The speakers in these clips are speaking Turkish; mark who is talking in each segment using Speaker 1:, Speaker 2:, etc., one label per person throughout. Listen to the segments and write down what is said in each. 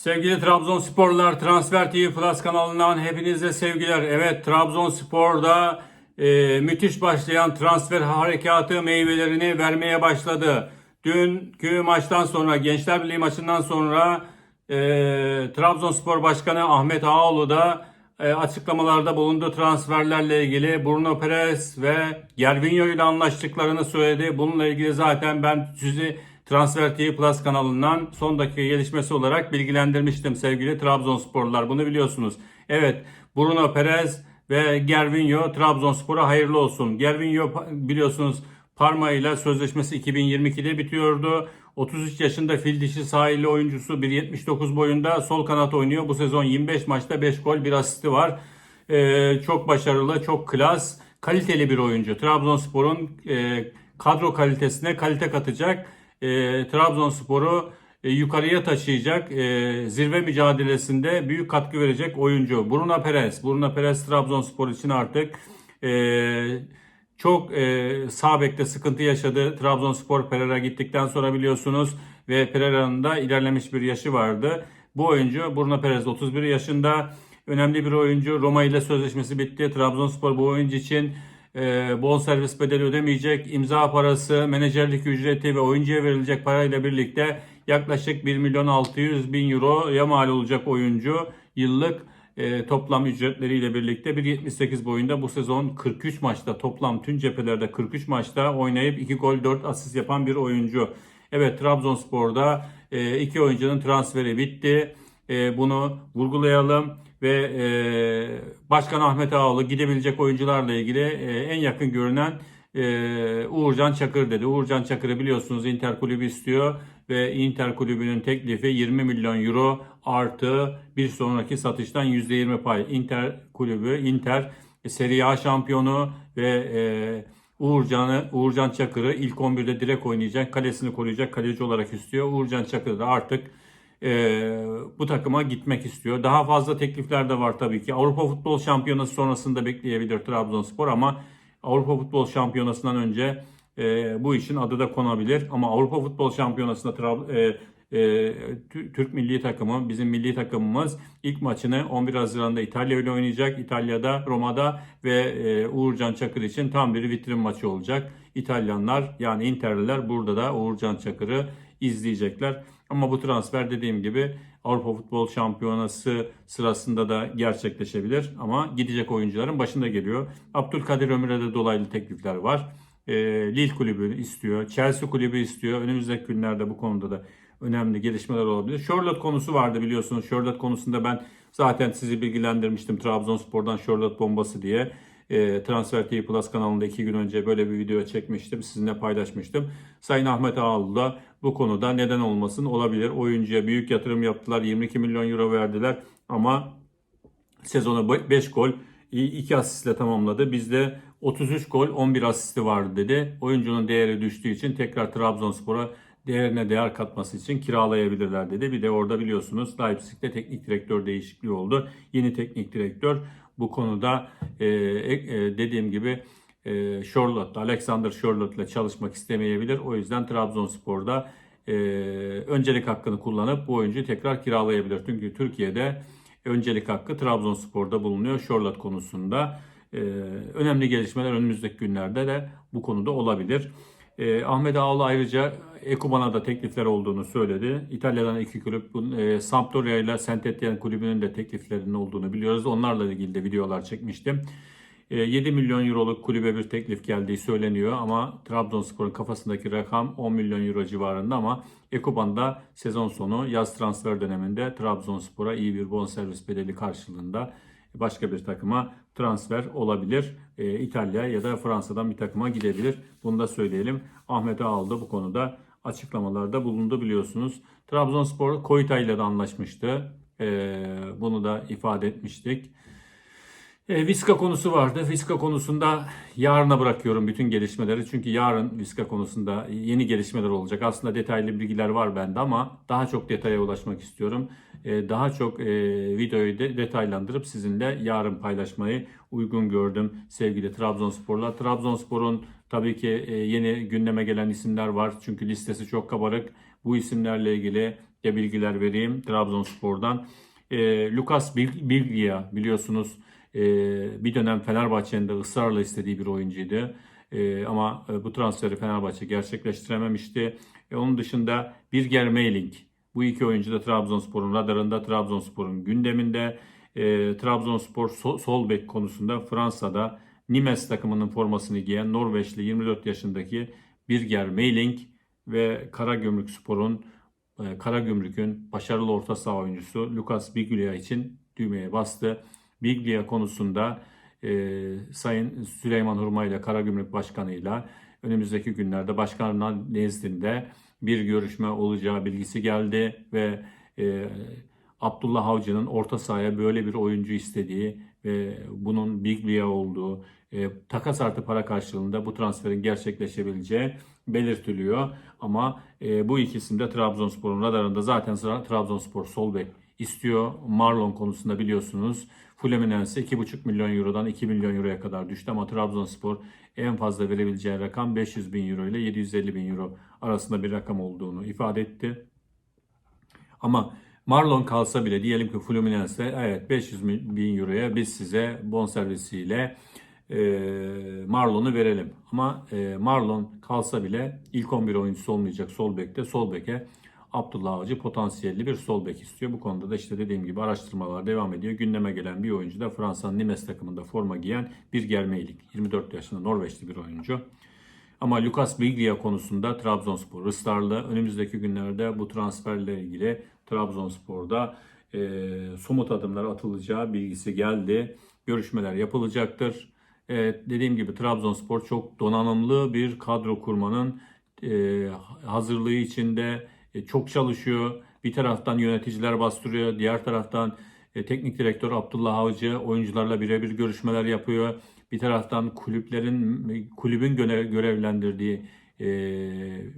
Speaker 1: Sevgili Trabzonsporlular Transfer TV Plus kanalından hepinize sevgiler. Evet Trabzonspor'da e, müthiş başlayan transfer harekatı meyvelerini vermeye başladı. Dünkü maçtan sonra Gençler Birliği maçından sonra e, Trabzonspor Başkanı Ahmet Ağaoğlu da e, açıklamalarda bulundu transferlerle ilgili. Bruno Perez ve Gervinho ile anlaştıklarını söyledi. Bununla ilgili zaten ben sizi Transfer TV Plus kanalından son dakika gelişmesi olarak bilgilendirmiştim sevgili Trabzonsporlular. Bunu biliyorsunuz. Evet Bruno Perez ve Gervinho Trabzonspor'a hayırlı olsun. Gervinho biliyorsunuz Parma ile sözleşmesi 2022'de bitiyordu. 33 yaşında fil dişi sahilli oyuncusu 1.79 boyunda sol kanat oynuyor. Bu sezon 25 maçta 5 gol 1 asisti var. Ee, çok başarılı, çok klas, kaliteli bir oyuncu. Trabzonspor'un e, kadro kalitesine kalite katacak. E, Trabzonspor'u e, yukarıya taşıyacak, e, zirve mücadelesinde büyük katkı verecek oyuncu. Bruno Perez. Bruno Perez Trabzonspor için artık e, çok e, sağ bekte sıkıntı yaşadı. Trabzonspor Pereira gittikten sonra biliyorsunuz ve Pereira'nın da ilerlemiş bir yaşı vardı. Bu oyuncu Bruno Perez 31 yaşında önemli bir oyuncu. Roma ile sözleşmesi bitti. Trabzonspor bu oyuncu için e, bonservis bedeli ödemeyecek. İmza parası, menajerlik ücreti ve oyuncuya verilecek parayla birlikte yaklaşık 1 milyon 600 bin euroya mal olacak oyuncu. Yıllık e, toplam ücretleriyle birlikte 1.78 boyunda bu sezon 43 maçta toplam tüm cephelerde 43 maçta oynayıp 2 gol 4 asist yapan bir oyuncu. Evet Trabzonspor'da e, iki oyuncunun transferi bitti. E, bunu vurgulayalım ve e, Başkan Ahmet Ağaoğlu gidebilecek oyuncularla ilgili e, en yakın görünen e, Uğurcan Çakır dedi. Uğurcan Çakır'ı biliyorsunuz Inter kulübü istiyor ve Inter kulübünün teklifi 20 milyon euro artı bir sonraki satıştan %20 pay. Inter kulübü Inter Serie A şampiyonu ve e, Uğurcan'ı Uğurcan Çakır'ı ilk 11'de direkt oynayacak, kalesini koruyacak kaleci olarak istiyor. Uğurcan Çakır da artık e, bu takıma gitmek istiyor. Daha fazla teklifler de var tabii ki. Avrupa Futbol Şampiyonası sonrasında bekleyebilir Trabzonspor ama Avrupa Futbol Şampiyonası'ndan önce e, bu işin adı da konabilir. Ama Avrupa Futbol Şampiyonası'nda Trab- e, e, Türk milli takımı, bizim milli takımımız ilk maçını 11 Haziran'da İtalya ile oynayacak. İtalya'da, Roma'da ve e, Uğurcan Çakır için tam bir vitrin maçı olacak. İtalyanlar yani Interliler burada da Uğurcan Çakır'ı izleyecekler. Ama bu transfer dediğim gibi Avrupa Futbol Şampiyonası sırasında da gerçekleşebilir. Ama gidecek oyuncuların başında geliyor. Abdülkadir Ömür'e de dolaylı teklifler var. E, Lille kulübü istiyor. Chelsea kulübü istiyor. Önümüzdeki günlerde bu konuda da önemli gelişmeler olabilir. Charlotte konusu vardı biliyorsunuz. Charlotte konusunda ben zaten sizi bilgilendirmiştim. Trabzonspor'dan Charlotte bombası diye. E, Transfer TV Plus kanalında iki gün önce böyle bir video çekmiştim. Sizinle paylaşmıştım. Sayın Ahmet Ağaoğlu da bu konuda neden olmasın olabilir. Oyuncuya büyük yatırım yaptılar. 22 milyon euro verdiler. Ama sezonu 5 gol 2 asistle tamamladı. Bizde 33 gol 11 asisti vardı dedi. Oyuncunun değeri düştüğü için tekrar Trabzonspor'a değerine değer katması için kiralayabilirler dedi. Bir de orada biliyorsunuz Leipzig'te teknik direktör değişikliği oldu. Yeni teknik direktör bu konuda e, e, dediğim gibi e, Charlotte, Alexander Charlotte ile çalışmak istemeyebilir. O yüzden Trabzonspor'da e, öncelik hakkını kullanıp bu oyuncuyu tekrar kiralayabilir. Çünkü Türkiye'de öncelik hakkı Trabzonspor'da bulunuyor Charlotte konusunda. E, önemli gelişmeler önümüzdeki günlerde de bu konuda olabilir. E, Ahmet Ağaoğlu ayrıca Ekuban'a da teklifler olduğunu söyledi. İtalya'dan iki kulüp, e, Sampdoria ile Saint Etienne kulübünün de tekliflerinin olduğunu biliyoruz. Onlarla ilgili de videolar çekmiştim. E, 7 milyon euroluk kulübe bir teklif geldiği söyleniyor ama Trabzonspor'un kafasındaki rakam 10 milyon euro civarında ama Ekuban da sezon sonu yaz transfer döneminde Trabzonspor'a iyi bir bonservis bedeli karşılığında başka bir takıma transfer olabilir. E, İtalya ya da Fransa'dan bir takıma gidebilir. Bunu da söyleyelim. Ahmet Ağal da bu konuda açıklamalarda bulundu biliyorsunuz. Trabzonspor Koyta ile de anlaşmıştı. E, bunu da ifade etmiştik. E, Viska konusu vardı. Viska konusunda yarına bırakıyorum bütün gelişmeleri. Çünkü yarın Viska konusunda yeni gelişmeler olacak. Aslında detaylı bilgiler var bende ama daha çok detaya ulaşmak istiyorum. E, daha çok e, videoyu de detaylandırıp sizinle yarın paylaşmayı uygun gördüm sevgili Trabzonsporlar. Trabzonspor'un tabii ki e, yeni gündeme gelen isimler var. Çünkü listesi çok kabarık. Bu isimlerle ilgili de bilgiler vereyim Trabzonspor'dan. E, Lucas Bil- biliyorsunuz e, bir dönem Fenerbahçe'nin de ısrarla istediği bir oyuncuydu. E, ama e, bu transferi Fenerbahçe gerçekleştirememişti. E, onun dışında Birger Meyling. Bu iki oyuncu da Trabzonspor'un radarında, Trabzonspor'un gündeminde. E, Trabzonspor so- sol bek konusunda Fransa'da Nimes takımının formasını giyen Norveçli 24 yaşındaki Birger Meyling ve Karagümrük Spor'un e, Karagümrük'ün başarılı orta saha oyuncusu Lucas Biglia için düğmeye bastı. Biglia konusunda e, Sayın Süleyman Hurma ile Karagümrük Başkanı'yla önümüzdeki günlerde başkanın nezdinde bir görüşme olacağı bilgisi geldi ve e, Abdullah Avcı'nın orta sahaya böyle bir oyuncu istediği ve bunun Biglia olduğu, e, takas artı para karşılığında bu transferin gerçekleşebileceği belirtiliyor. Ama e, bu ikisinde Trabzonspor'un radarında zaten Trabzonspor sol bek istiyor. Marlon konusunda biliyorsunuz Fluminense 2,5 milyon eurodan 2 milyon euroya kadar düştü ama Trabzonspor en fazla verebileceği rakam 500 bin euro ile 750 bin euro arasında bir rakam olduğunu ifade etti. Ama Marlon kalsa bile diyelim ki Fluminense evet 500 bin euroya biz size bonservisiyle e, Marlon'u verelim. Ama e, Marlon kalsa bile ilk 11 oyuncusu olmayacak sol bekte. Sol beke Abdullah Avcı potansiyelli bir sol bek istiyor. Bu konuda da işte dediğim gibi araştırmalar devam ediyor. Gündeme gelen bir oyuncu da Fransa'nın Nimes takımında forma giyen bir Germeylik. 24 yaşında Norveçli bir oyuncu. Ama Lucas Biglia konusunda Trabzonspor ısrarlı. Önümüzdeki günlerde bu transferle ilgili Trabzonspor'da e, somut adımlar atılacağı bilgisi geldi. Görüşmeler yapılacaktır. Evet, dediğim gibi Trabzonspor çok donanımlı bir kadro kurmanın e, hazırlığı içinde e, çok çalışıyor. Bir taraftan yöneticiler bastırıyor, diğer taraftan e, teknik direktör Abdullah Avcı oyuncularla birebir görüşmeler yapıyor. Bir taraftan kulüplerin kulübün göre- görevlendirdiği e,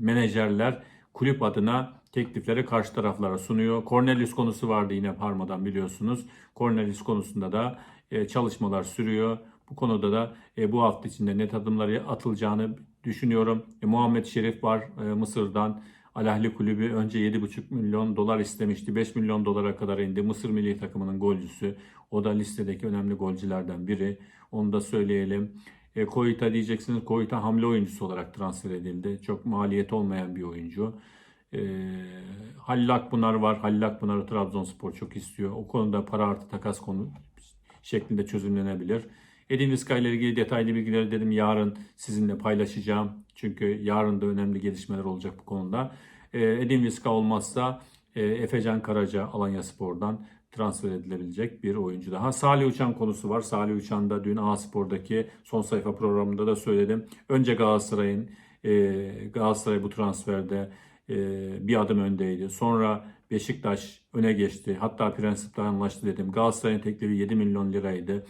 Speaker 1: menajerler kulüp adına teklifleri karşı taraflara sunuyor. Cornelius konusu vardı yine Parma'dan biliyorsunuz. Cornelius konusunda da e, çalışmalar sürüyor. Bu konuda da e, bu hafta içinde net adımları atılacağını düşünüyorum. E, Muhammed Şerif var e, Mısır'dan. Al Ahly kulübü önce 7,5 milyon dolar istemişti. 5 milyon dolara kadar indi. Mısır milli takımının golcüsü. O da listedeki önemli golcülerden biri. Onu da söyleyelim. E, Koyta diyeceksiniz. Koyta hamle oyuncusu olarak transfer edildi. Çok maliyeti olmayan bir oyuncu. E, Halil Akpınar var. Halil Akpınar'ı Trabzonspor çok istiyor. O konuda para artı takas konu şeklinde çözümlenebilir. Edin Vizca ile ilgili detaylı bilgileri dedim yarın sizinle paylaşacağım. Çünkü yarın da önemli gelişmeler olacak bu konuda. E, Edin Vizca olmazsa e, Efecan Karaca Alanya Spor'dan transfer edilebilecek bir oyuncu daha. Salih Uçan konusu var. Salih Uçan da dün A Spor'daki son sayfa programında da söyledim. Önce Galatasaray'ın e, Galatasaray bu transferde e, bir adım öndeydi. Sonra Beşiktaş öne geçti. Hatta prensipte anlaştı dedim. Galatasaray'ın teklifi 7 milyon liraydı.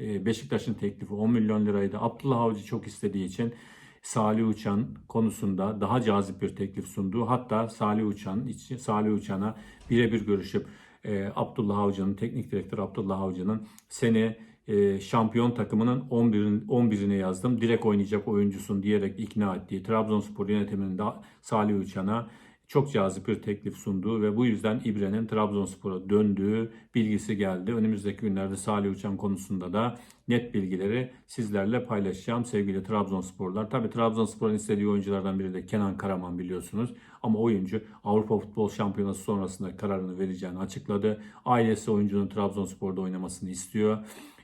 Speaker 1: E, Beşiktaş'ın teklifi 10 milyon liraydı. Abdullah Avcı çok istediği için Salih Uçan konusunda daha cazip bir teklif sundu. Hatta Salih Uçan Salih Uçan'a birebir görüşüp e, Abdullah Avcı'nın teknik direktör Abdullah Avcı'nın seni e, şampiyon takımının 11'in 11'ine yazdım. Direkt oynayacak oyuncusun diyerek ikna ettiği Trabzonspor yönetiminin de Salih Uçan'a çok cazip bir teklif sunduğu ve bu yüzden İbre'nin Trabzonspor'a döndüğü bilgisi geldi. Önümüzdeki günlerde Salih Uçan konusunda da net bilgileri sizlerle paylaşacağım sevgili Trabzonsporlar. Tabi Trabzonspor'un istediği oyunculardan biri de Kenan Karaman biliyorsunuz. Ama oyuncu Avrupa Futbol Şampiyonası sonrasında kararını vereceğini açıkladı. Ailesi oyuncunun Trabzonspor'da oynamasını istiyor.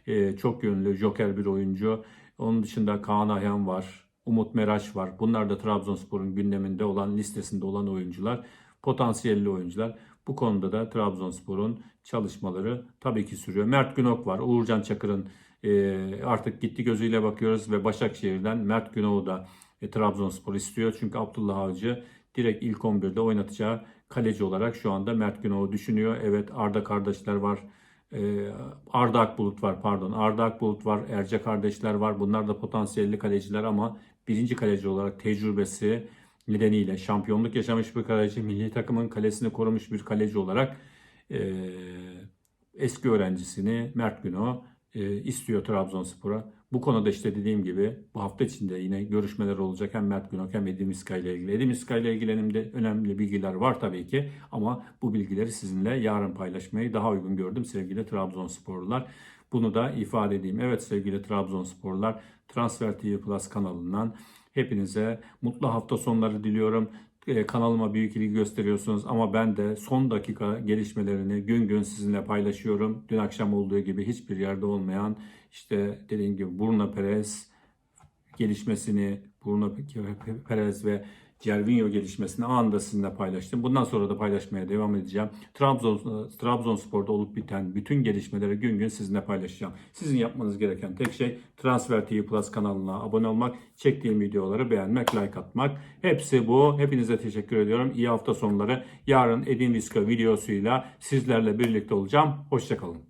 Speaker 1: Ee, çok yönlü, joker bir oyuncu. Onun dışında Kaan Ayhan var. Umut Meraş var. Bunlar da Trabzonspor'un gündeminde olan, listesinde olan oyuncular. Potansiyelli oyuncular. Bu konuda da Trabzonspor'un çalışmaları tabii ki sürüyor. Mert Günok var. Uğurcan Çakır'ın e, artık gitti gözüyle bakıyoruz ve Başakşehir'den Mert Günok'u da e, Trabzonspor istiyor. Çünkü Abdullah Avcı direkt ilk 11'de oynatacağı kaleci olarak şu anda Mert Günok'u düşünüyor. Evet Arda kardeşler var. Ee, Arda Akbulut var pardon. Arda Akbulut var. Erce kardeşler var. Bunlar da potansiyelli kaleciler ama birinci kaleci olarak tecrübesi nedeniyle şampiyonluk yaşamış bir kaleci, milli takımın kalesini korumuş bir kaleci olarak e, eski öğrencisini Mert Güno e, istiyor Trabzonspor'a. Bu konuda işte dediğim gibi bu hafta içinde yine görüşmeler olacak hem Mert Günok hem Edim İska ile ilgili. Edim İska ile ilgili elimde önemli bilgiler var tabii ki ama bu bilgileri sizinle yarın paylaşmayı daha uygun gördüm sevgili Trabzonsporlular. Bunu da ifade edeyim. Evet sevgili Trabzonsporlular Transfer TV Plus kanalından hepinize mutlu hafta sonları diliyorum. Ee, Kanalıma büyük ilgi gösteriyorsunuz ama ben de son dakika gelişmelerini gün gün sizinle paylaşıyorum. Dün akşam olduğu gibi hiçbir yerde olmayan işte dediğim gibi Bruno Perez gelişmesini, Bruno Perez ve Cervinho gelişmesini anında sizinle paylaştım. Bundan sonra da paylaşmaya devam edeceğim. Trabzon Trabzonspor'da olup biten bütün gelişmeleri gün gün sizinle paylaşacağım. Sizin yapmanız gereken tek şey Transfer TV Plus kanalına abone olmak, çektiğim videoları beğenmek, like atmak. Hepsi bu. Hepinize teşekkür ediyorum. İyi hafta sonları. Yarın Edin Viska videosuyla sizlerle birlikte olacağım. Hoşçakalın.